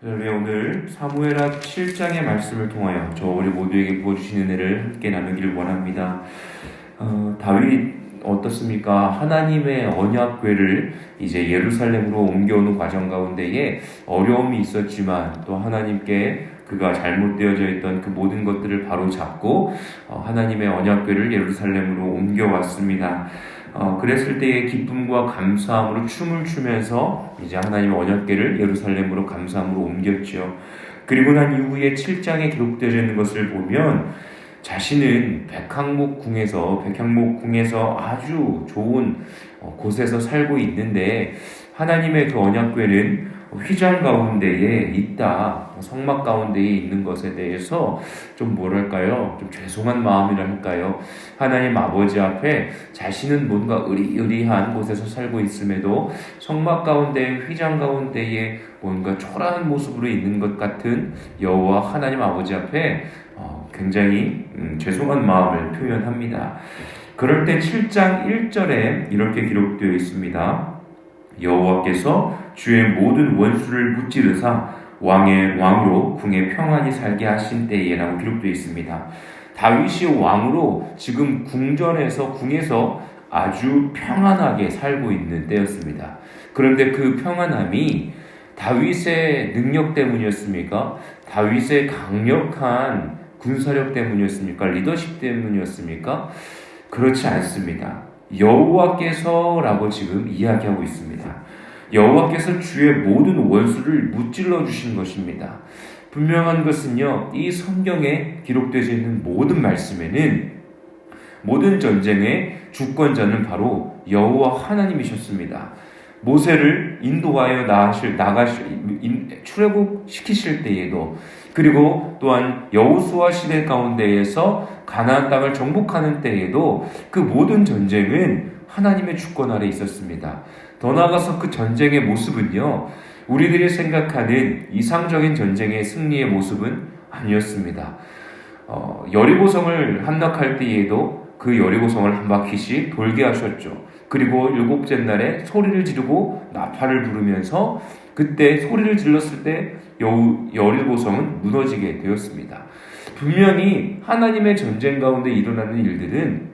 우리 오늘 사무엘하 7장의 말씀을 통하여 저 우리 모두에게 부어주신 은혜를 함께 나누기를 원합니다. 어, 다윗 어떻습니까? 하나님의 언약궤를 이제 예루살렘으로 옮겨오는 과정 가운데에 어려움이 있었지만 또 하나님께 그가 잘못되어져 있던 그 모든 것들을 바로 잡고 어, 하나님의 언약궤를 예루살렘으로 옮겨왔습니다. 어, 그랬을 때의 기쁨과 감사함으로 춤을 추면서 이제 하나님의 언약궤를 예루살렘으로 감사함으로 옮겼죠. 그리고 난 이후에 7장에 기록되어 있는 것을 보면 자신은 백항목 궁에서 백항목 궁에서 아주 좋은 어, 곳에서 살고 있는데 하나님의 그 언약궤는 휘장 가운데에 있다, 성막 가운데에 있는 것에 대해서 좀 뭐랄까요, 좀 죄송한 마음이랄까요. 하나님 아버지 앞에 자신은 뭔가 의리의리한 곳에서 살고 있음에도 성막 가운데 휘장 가운데에 뭔가 초라한 모습으로 있는 것 같은 여호와 하나님 아버지 앞에 어, 굉장히 음, 죄송한 마음을 표현합니다. 그럴 때 7장 1절에 이렇게 기록되어 있습니다. 여호와께서 주의 모든 원수를 무찌르사 왕의 왕으로 궁에 평안히 살게 하신 때에라고 기록되어 있습니다. 다윗이 왕으로 지금 궁전에서 궁에서 아주 평안하게 살고 있는 때였습니다. 그런데 그 평안함이 다윗의 능력 때문이었습니까? 다윗의 강력한 군사력 때문이었습니까? 리더십 때문이었습니까? 그렇지 않습니다. 여호와께서라고 지금 이야기하고 있습니다. 여호와께서 주의 모든 원수를 무찔러 주신 것입니다. 분명한 것은요, 이 성경에 기록되어 있는 모든 말씀에는 모든 전쟁의 주권자는 바로 여호와 하나님이셨습니다. 모세를 인도하여 나가실 나가실 출애굽 시키실 때에도 그리고 또한 여호수아 시대 가운데에서 가나안 땅을 정복하는 때에도 그 모든 전쟁은 하나님의 주권 아래 있었습니다. 더 나아가서 그 전쟁의 모습은요, 우리들이 생각하는 이상적인 전쟁의 승리의 모습은 아니었습니다. 어, 여리고성을 함락할 때에도 그 여리고성을 한 바퀴씩 돌게 하셨죠. 그리고 일곱째 날에 소리를 지르고 나팔을 부르면서 그때 소리를 질렀을 때 여리고성은 무너지게 되었습니다. 분명히 하나님의 전쟁 가운데 일어나는 일들은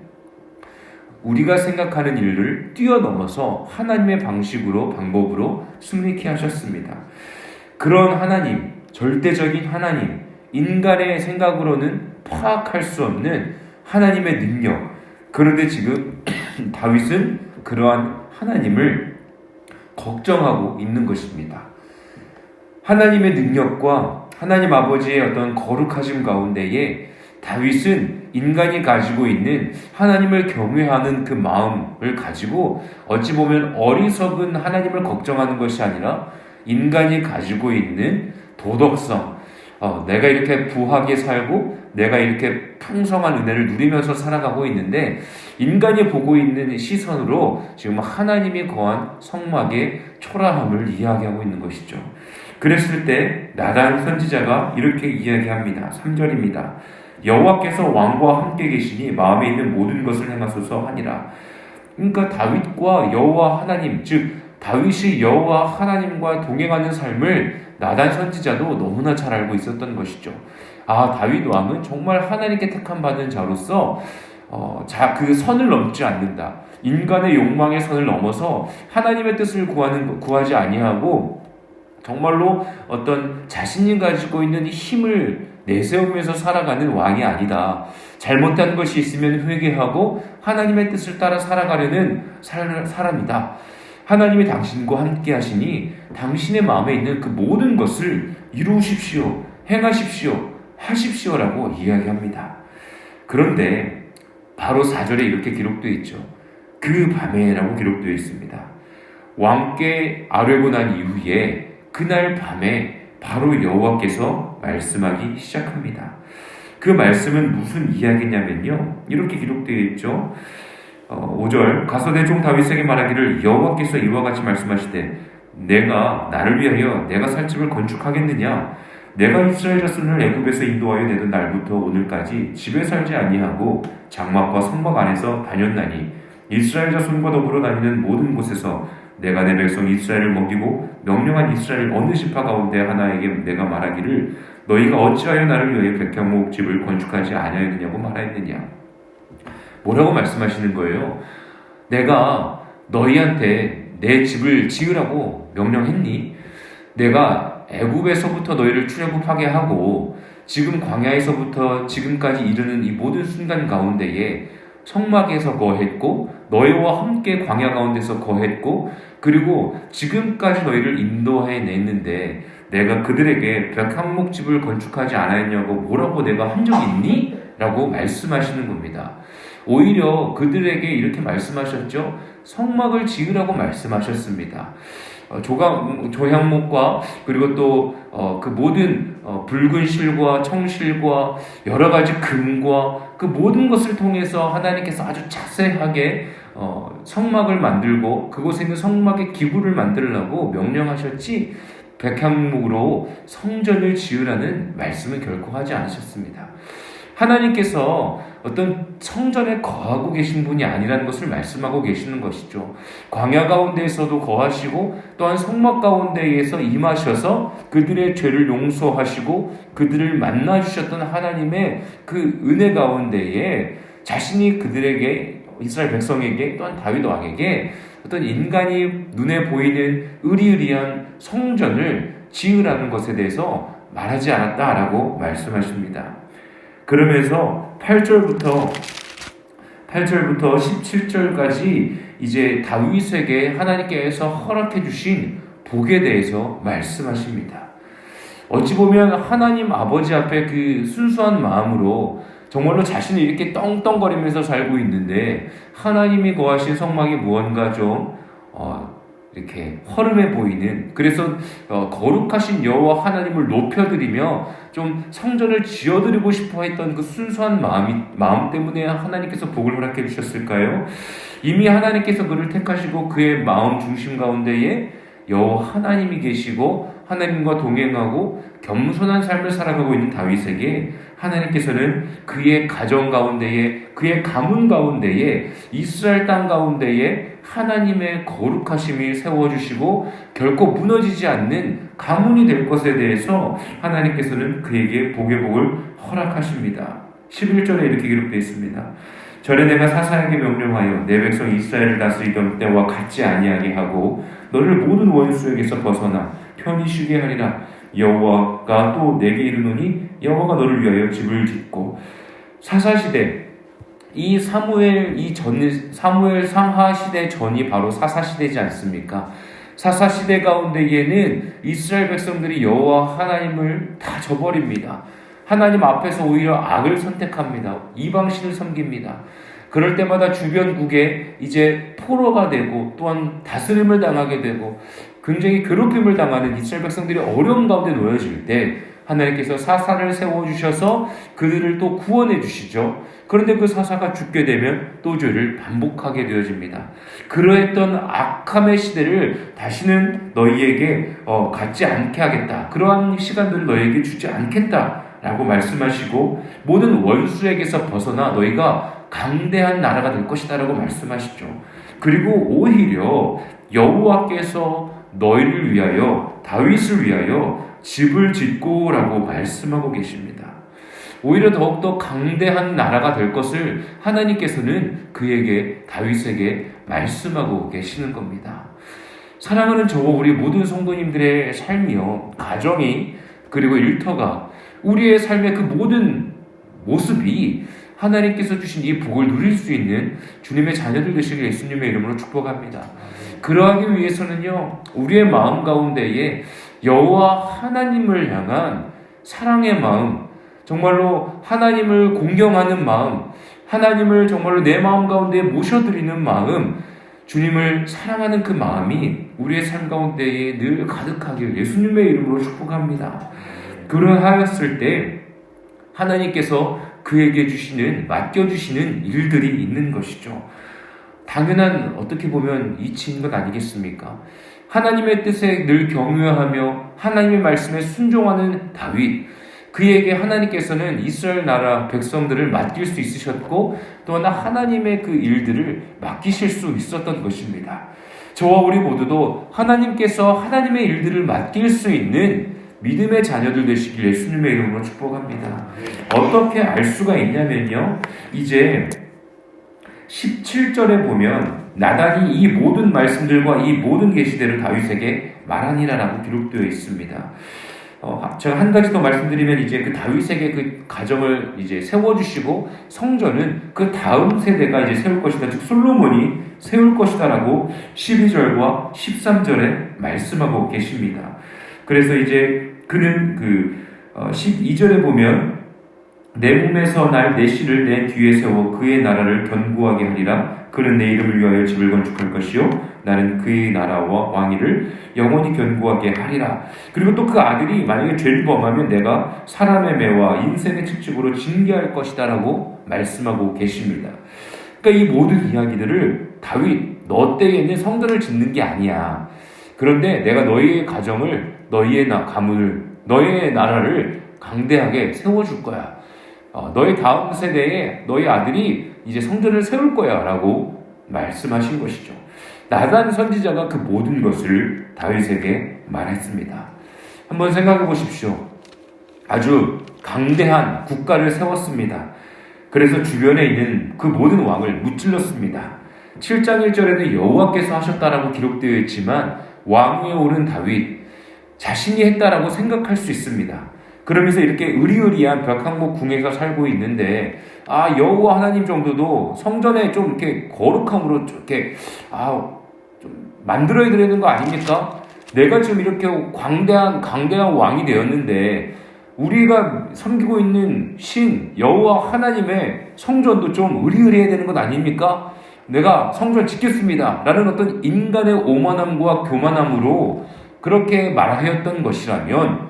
우리가 생각하는 일을 뛰어넘어서 하나님의 방식으로, 방법으로 승리케 하셨습니다. 그런 하나님, 절대적인 하나님, 인간의 생각으로는 파악할 수 없는 하나님의 능력. 그런데 지금 다윗은 그러한 하나님을 걱정하고 있는 것입니다. 하나님의 능력과 하나님 아버지의 어떤 거룩하심 가운데에 다윗은 인간이 가지고 있는 하나님을 경외하는 그 마음을 가지고 어찌 보면 어리석은 하나님을 걱정하는 것이 아니라 인간이 가지고 있는 도덕성, 어, 내가 이렇게 부하게 살고 내가 이렇게 풍성한 은혜를 누리면서 살아가고 있는데 인간이 보고 있는 시선으로 지금 하나님이 거한 성막의 초라함을 이야기하고 있는 것이죠. 그랬을 때 나단 선지자가 이렇게 이야기합니다. 3절입니다. 여호와께서 왕과 함께 계시니 마음에 있는 모든 것을 행하소서 하니라. 그러니까 다윗과 여호와 하나님 즉 다윗이 여호와 하나님과 동행하는 삶을 나단 선지자도 너무나 잘 알고 있었던 것이죠. 아 다윗 왕은 정말 하나님께 택함 받은 자로서 어, 자, 그 선을 넘지 않는다. 인간의 욕망의 선을 넘어서 하나님의 뜻을 구하는 구하지 아니하고 정말로 어떤 자신이 가지고 있는 힘을 내세우면서 살아가는 왕이 아니다. 잘못된 것이 있으면 회개하고 하나님의 뜻을 따라 살아가려는 사람이다. 하나님이 당신과 함께 하시니 당신의 마음에 있는 그 모든 것을 이루십시오. 행하십시오. 하십시오라고 이야기합니다. 그런데 바로 4절에 이렇게 기록되어 있죠. 그 밤에라고 기록되어 있습니다. 왕께 아뢰고 난 이후에 그날 밤에 바로 여호와께서 말씀하기 시작합니다. 그 말씀은 무슨 이야기냐면요. 이렇게 기록되어 있죠. 어, 5절 가서 내종 다윗에게 말하기를 여호와께서 이와 같이 말씀하시되 내가 나를 위하여 내가 살 집을 건축하겠느냐 내가 이스라엘 자손을 애굽에서 인도하여 내던 날부터 오늘까지 집에 살지 아니하고 장막과 성막 안에서 다녔나니 이스라엘 자손과 더불어 다니는 모든 곳에서 내가 내 백성 이스라엘을 먹이고 명령한 이스라엘 어느 지파 가운데 하나에게 내가 말하기를 너희가 어찌하여 나를 위하여 백향목 집을 건축하지 아니하였느냐고 말하였느냐 뭐라고 말씀하시는 거예요? 내가 너희한테 내 집을 지으라고 명령했니? 내가 애굽에서부터 너희를 출애굽하게 하고 지금 광야에서부터 지금까지 이르는 이 모든 순간 가운데에 성막에서 거했고 너희와 함께 광야 가운데서 거했고 그리고 지금까지 너희를 인도해 냈는데 내가 그들에게 백향목집을 건축하지 않았냐고 뭐라고 내가 한 적 있니? 라고 말씀하시는 겁니다. 오히려 그들에게 이렇게 말씀하셨죠. 성막을 지으라고 말씀하셨습니다. 어, 조각, 조향목과 그리고 또 그 모든 어, 붉은 실과 청실과 여러 가지 금과 그 모든 것을 통해서 하나님께서 아주 자세하게 어, 성막을 만들고 그곳에 있는 성막의 기구를 만들라고 명령하셨지 백향목으로 성전을 지으라는 말씀은 결코 하지 않으셨습니다. 하나님께서 어떤 성전에 거하고 계신 분이 아니라는 것을 말씀하고 계시는 것이죠. 광야 가운데에서도 거하시고 또한 성막 가운데에서 임하셔서 그들의 죄를 용서하시고 그들을 만나 주셨던 하나님의 그 은혜 가운데에 자신이 그들에게 이스라엘 백성에게 또한 다윗 왕에게 어떤 인간이 눈에 보이는 의리의리한 성전을 지으라는 것에 대해서 말하지 않았다라고 말씀하십니다. 그러면서 8절부터 8절부터 17절까지 이제 다윗에게 하나님께서 허락해 주신 복에 대해서 말씀하십니다. 어찌 보면 하나님 아버지 앞에 그 순수한 마음으로 정말로 자신이 이렇게 떵떵거리면서 살고 있는데 하나님이 거하신 성막이 무언가 좀 어, 이렇게 허름해 보이는 그래서 어, 거룩하신 여호와 하나님을 높여드리며 좀 성전을 지어드리고 싶어했던 그 순수한 마음이 마음 때문에 하나님께서 복을 허락해 주셨을까요? 이미 하나님께서 그를 택하시고 그의 마음 중심 가운데에 여호와 하나님이 계시고 하나님과 동행하고 겸손한 삶을 살아가고 있는 다윗에게 하나님께서는 그의 가정 가운데에 그의 가문 가운데에 이스라엘 땅 가운데에 하나님의 거룩하심이 세워주시고 결코 무너지지 않는 가문이 될 것에 대해서 하나님께서는 그에게 복의 복을 허락하십니다. 11절에 이렇게 기록되어 있습니다. 전에 내가 사사에게 명령하여 내 백성 이스라엘을 다스리던 때와 같지 아니하게 하고 너를 모든 원수에게서 벗어나 편히 쉬게 하리라. 여호와가 또 내게 이르노니 여호와가 너를 위하여 집을 짓고 사사 시대 이 사무엘 이 전 사무엘 상하 시대 전이 바로 사사 시대지 않습니까? 사사 시대 가운데에는 이스라엘 백성들이 여호와 하나님을 다 저버립니다. 하나님 앞에서 오히려 악을 선택합니다. 이방신을 섬깁니다. 그럴 때마다 주변국에 이제 포로가 되고 또한 다스림을 당하게 되고 굉장히 괴롭힘을 당하는 이스라엘 백성들이 어려운 가운데 놓여질 때 하나님께서 사사를 세워주셔서 그들을 또 구원해 주시죠. 그런데 그 사사가 죽게 되면 또 죄를 반복하게 되어집니다. 그러했던 악함의 시대를 다시는 너희에게 어, 갖지 않게 하겠다. 그러한 시간들을 너희에게 주지 않겠다. 라고 말씀하시고 모든 원수에게서 벗어나 너희가 강대한 나라가 될 것이다 라고 말씀하시죠. 그리고 오히려 여호와께서 너희를 위하여 다윗을 위하여 집을 짓고라고 말씀하고 계십니다. 오히려 더욱더 강대한 나라가 될 것을 하나님께서는 그에게 다윗에게 말씀하고 계시는 겁니다. 사랑하는 저와 우리 모든 성도님들의 삶이요 가정이 그리고 일터가 우리의 삶의 그 모든 모습이 하나님께서 주신 이 복을 누릴 수 있는 주님의 자녀들 되시길 예수님의 이름으로 축복합니다. 그러하기 위해서는요, 우리의 마음 가운데에 여호와 하나님을 향한 사랑의 마음, 정말로 하나님을 공경하는 마음, 하나님을 정말로 내 마음 가운데 모셔드리는 마음, 주님을 사랑하는 그 마음이 우리의 삶 가운데에 늘 가득하길 예수님의 이름으로 축복합니다. 그러하였을 때 하나님께서 그에게 주시는 맡겨주시는 일들이 있는 것이죠. 당연한 어떻게 보면 이치인 것 아니겠습니까? 하나님의 뜻에 늘 경외하며 하나님의 말씀에 순종하는 다윗. 그에게 하나님께서는 이스라엘 나라 백성들을 맡길 수 있으셨고 또한 하나님의 그 일들을 맡기실 수 있었던 것입니다. 저와 우리 모두도 하나님께서 하나님의 일들을 맡길 수 있는 믿음의 자녀들 되시길 예수님의 이름으로 축복합니다. 어떻게 알 수가 있냐면요. 이제 17절에 보면 나단이 이 모든 말씀들과 이 모든 계시들을 다윗에게 말하니라라고 기록되어 있습니다. 어, 제가 한 가지 더 말씀드리면 이제 그 다윗에게 그 가정을 이제 세워주시고 성전은 그 다음 세대가 이제 세울 것이다. 즉 솔로몬이 세울 것이다라고 12절과 13절에 말씀하고 계십니다. 그래서 이제 그는 그 12절에 보면 내 몸에서 날내 씨를 내 뒤에 세워 그의 나라를 견고하게 하리라. 그는 내 이름을 위하여 집을 건축할 것이요 나는 그의 나라와 왕위를 영원히 견고하게 하리라. 그리고 또 그 아들이 만약에 죄를 범하면 내가 사람의 매와 인생의 측집으로 징계할 것이다라고 말씀하고 계십니다. 그러니까 이 모든 이야기들을 다윗 너 때에는 성전을 짓는 게 아니야. 그런데 내가 너희의 가정을 너희의 나 가문을 너희의 나라를 강대하게 세워줄 거야. 어, 너희 다음 세대에 너희 아들이 이제 성전을 세울 거야 라고 말씀하신 것이죠. 나단 선지자가 그 모든 것을 다윗에게 말했습니다. 한번 생각해 보십시오. 아주 강대한 국가를 세웠습니다. 그래서 주변에 있는 그 모든 왕을 무찔렀습니다. 7장 1절에는 여호와께서 하셨다라고 기록되어 있지만 왕위에 오른 다윗 자신이 했다라고 생각할 수 있습니다. 그러면서 이렇게 의리의리한 벽항목 궁에서 살고 있는데 아 여호와 하나님 정도도 성전에 좀 이렇게 거룩함으로 좀 이렇게 아좀 만들어야 되는 거 아닙니까? 내가 지금 이렇게 광대한 강대한 왕이 되었는데 우리가 섬기고 있는 신 여호와 하나님의 성전도 좀 의리의리해야 되는 것 아닙니까? 내가 성전 짓겠습니다. 라는 어떤 인간의 오만함과 교만함으로 그렇게 말하였던 것이라면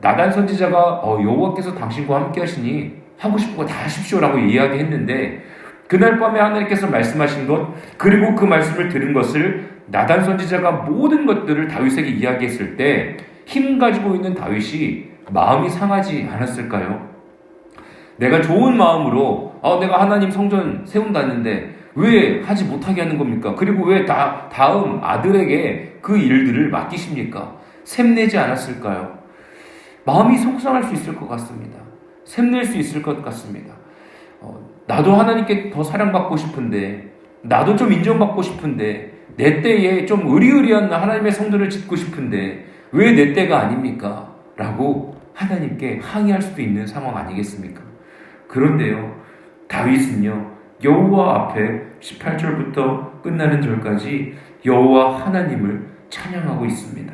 나단 선지자가 어, 여호와께서 당신과 함께 하시니 하고 싶은 거 다 하십시오라고 이야기했는데 그날 밤에 하나님께서 말씀하신 것 그리고 그 말씀을 들은 것을 나단 선지자가 모든 것들을 다윗에게 이야기했을 때 힘 가지고 있는 다윗이 마음이 상하지 않았을까요? 내가 좋은 마음으로 어, 내가 하나님 성전 세운다는데 왜 하지 못하게 하는 겁니까? 그리고 왜 다, 다음 아들에게 그 일들을 맡기십니까? 샘내지 않았을까요? 마음이 속상할 수 있을 것 같습니다. 샘낼 수 있을 것 같습니다. 어, 나도 하나님께 더 사랑받고 싶은데, 나도 좀 인정받고 싶은데, 내 때에 좀 의리의리한 하나님의 성전을 짓고 싶은데, 왜 내 때가 아닙니까? 라고 하나님께 항의할 수도 있는 상황 아니겠습니까? 그런데요, 다윗은요, 여호와 앞에 18절부터 끝나는 절까지 여호와 하나님을 찬양하고 있습니다.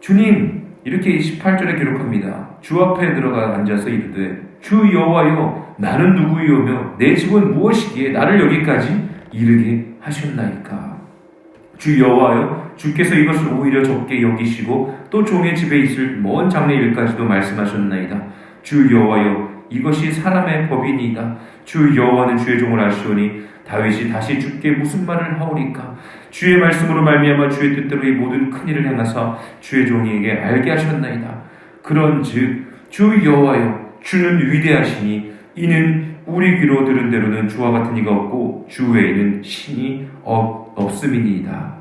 주님, 이렇게 18절에 기록합니다. 주 앞에 들어가 앉아서 이르되 주 여호와여 나는 누구이오며 내 집은 무엇이기에 나를 여기까지 이르게 하셨나이까. 주 여호와여 주께서 이것을 오히려 적게 여기시고 또 종의 집에 있을 먼 장래 일까지도 말씀하셨나이다. 주 여호와여 이것이 사람의 법이니이다. 주 여호와는 주의 종을 아시오니 다윗이 다시 주께 무슨 말을 하오리까? 주의 말씀으로 말미암아 주의 뜻대로 이 모든 큰 일을 행하사 주의 종에게 알게 하셨나이다. 그런즉 주 여호와여 주는 위대하시니 이는 우리 귀로 들은 대로는 주와 같은 이가 없고 주 외에는 신이 없, 없음이니이다.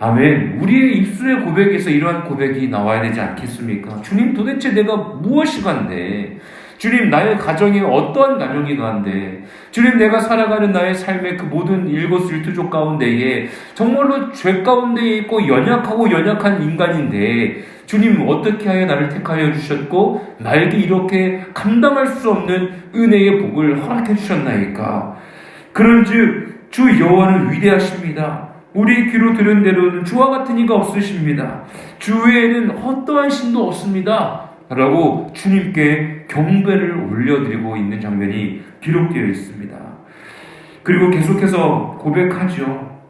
아멘. 우리의 입술의 고백에서 이러한 고백이 나와야 되지 않겠습니까? 주님 도대체 내가 무엇이 간데 주님, 나의 가정이 어떠한 가정이 가운데, 주님, 내가 살아가는 나의 삶의 그 모든 일거수일투족 가운데에 정말로 죄 가운데에 있고 연약하고 연약한 인간인데, 주님, 어떻게 하여 나를 택하여 주셨고, 나에게 이렇게 감당할 수 없는 은혜의 복을 허락해 주셨나이까? 그런즉, 주 여호와는 위대하십니다. 우리 귀로 들은 대로는 주와 같은 이가 없으십니다. 주 외에는 어떠한 신도 없습니다. 라고 주님께 경배를 올려드리고 있는 장면이 기록되어 있습니다. 그리고 계속해서 고백하죠.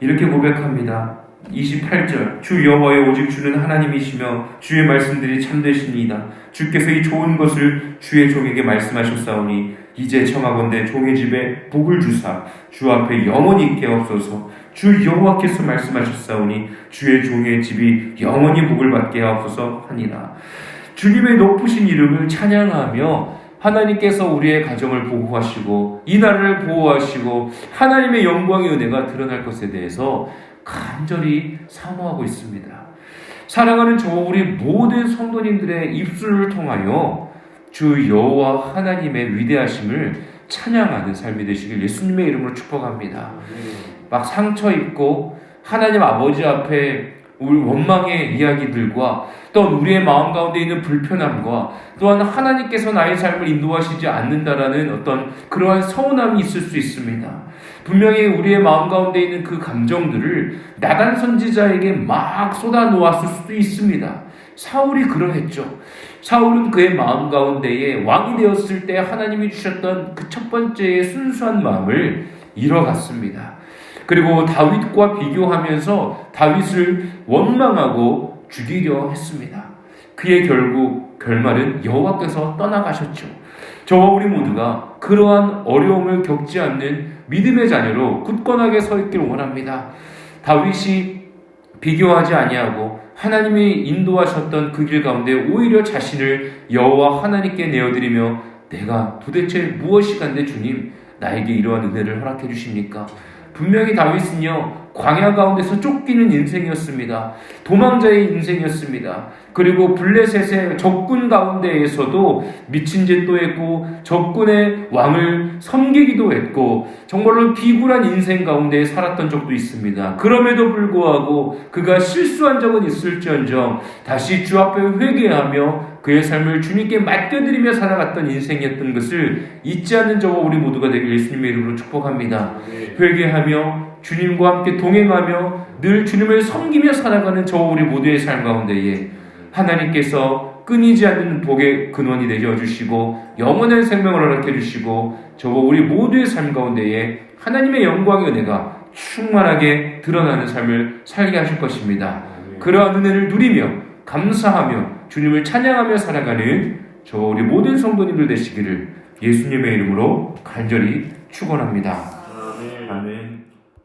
이렇게 고백합니다. 28절 주 여호와의 오직 주는 하나님이시며 주의 말씀들이 참되시니이다. 주께서 이 좋은 것을 주의 종에게 말씀하셨사오니 이제 청하건대 종의 집에 복을 주사 주 앞에 영원히 있게 없소서 주 여호와께서 말씀하셨사오니 주의 종의 집이 영원히 복을 받게 하옵소서 하니라. 주님의 높으신 이름을 찬양하며 하나님께서 우리의 가정을 보호하시고 이 나라를 보호하시고 하나님의 영광의 은혜가 드러날 것에 대해서 간절히 사모하고 있습니다. 사랑하는 저 우리 모든 성도님들의 입술을 통하여 주 여호와 하나님의 위대하심을 찬양하는 삶이 되시길 예수님의 이름으로 축복합니다. 막 상처 입고 하나님 아버지 앞에 우리 원망의 이야기들과 또 우리의 마음 가운데 있는 불편함과 또한 하나님께서 나의 삶을 인도하시지 않는다라는 어떤 그러한 서운함이 있을 수 있습니다. 분명히 우리의 마음 가운데 있는 그 감정들을 나간 선지자에게 막 쏟아 놓았을 수도 있습니다. 사울이 그러했죠. 사울은 그의 마음 가운데에 왕이 되었을 때 하나님이 주셨던 그 첫 번째의 순수한 마음을 잃어갔습니다. 그리고 다윗과 비교하면서 다윗을 원망하고 죽이려 했습니다. 그의 결국 결말은 여호와께서 떠나가셨죠. 저와 우리 모두가 그러한 어려움을 겪지 않는 믿음의 자녀로 굳건하게 서 있기를 원합니다. 다윗이 비교하지 아니하고 하나님이 인도하셨던 그 길 가운데 오히려 자신을 여호와 하나님께 내어드리며 내가 도대체 무엇이 간데 주님 나에게 이러한 은혜를 허락해 주십니까? 분명히 다윗은요 광야 가운데서 쫓기는 인생이었습니다. 도망자의 인생이었습니다. 그리고 블레셋의 적군 가운데에서도 미친 짓도 했고 적군의 왕을 섬기기도 했고 정말로 비굴한 인생 가운데 살았던 적도 있습니다. 그럼에도 불구하고 그가 실수한 적은 있을지언정 다시 주 앞에 회개하며 그의 삶을 주님께 맡겨드리며 살아갔던 인생이었던 것을 잊지 않는 저와 우리 모두가 되길 예수님의 이름으로 축복합니다. 회개하며 주님과 함께 동행하며 늘 주님을 섬기며 살아가는 저와 우리 모두의 삶 가운데에 하나님께서 끊이지 않는 복의 근원이 되어 주시고 영원한 생명을 허락해 주시고 저와 우리 모두의 삶 가운데에 하나님의 영광의 은혜가 충만하게 드러나는 삶을 살게 하실 것입니다. 그러한 은혜를 누리며 감사하며 주님을 찬양하며 살아가는 저와 우리 모든 성도님들 되시기를 예수님의 이름으로 간절히 축원합니다. 아멘. 아멘.